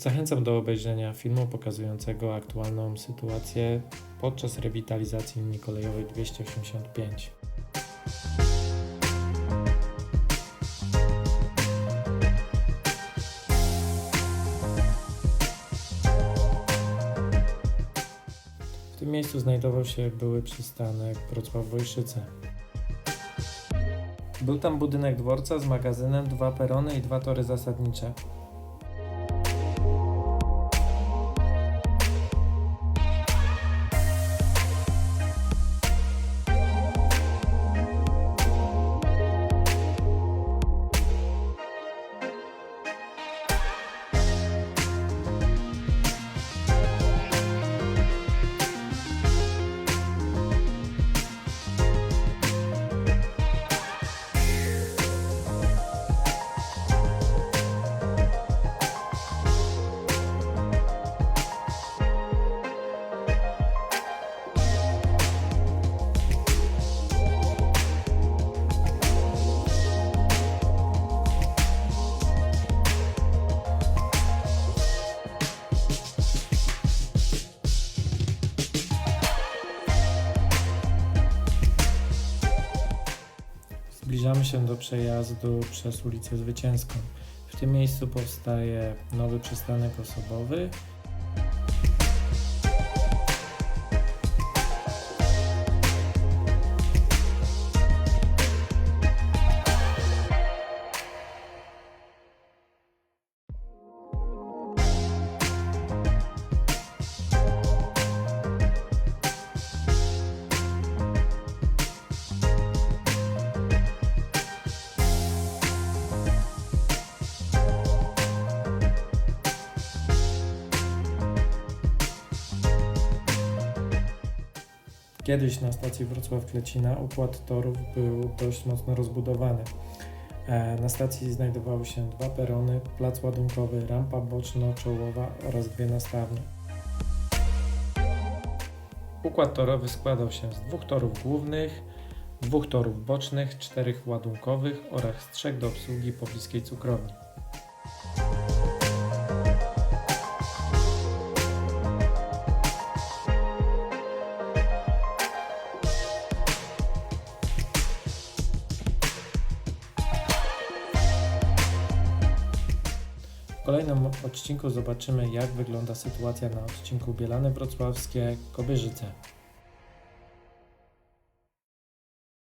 Zachęcam do obejrzenia filmu pokazującego aktualną sytuację podczas rewitalizacji linii kolejowej 285. W tym miejscu znajdował się były przystanek Wrocław-Wojszyce. Był tam budynek dworca z magazynem, dwa perony i dwa tory zasadnicze. Zbliżamy się do przejazdu przez ulicę Zwycięską. W tym miejscu powstaje nowy przystanek osobowy. Kiedyś na stacji Wrocław-Klecina układ torów był dość mocno rozbudowany. E, Na stacji znajdowały się dwa perony, plac ładunkowy, rampa boczno-czołowa oraz dwie nastawnie. Układ torowy składał się z dwóch torów głównych, dwóch torów bocznych, czterech ładunkowych oraz trzech do obsługi pobliskiej cukrowni. Kolejnym odcinku zobaczymy, jak wygląda sytuacja na odcinku Bielany Wrocławskie Kobierzyce.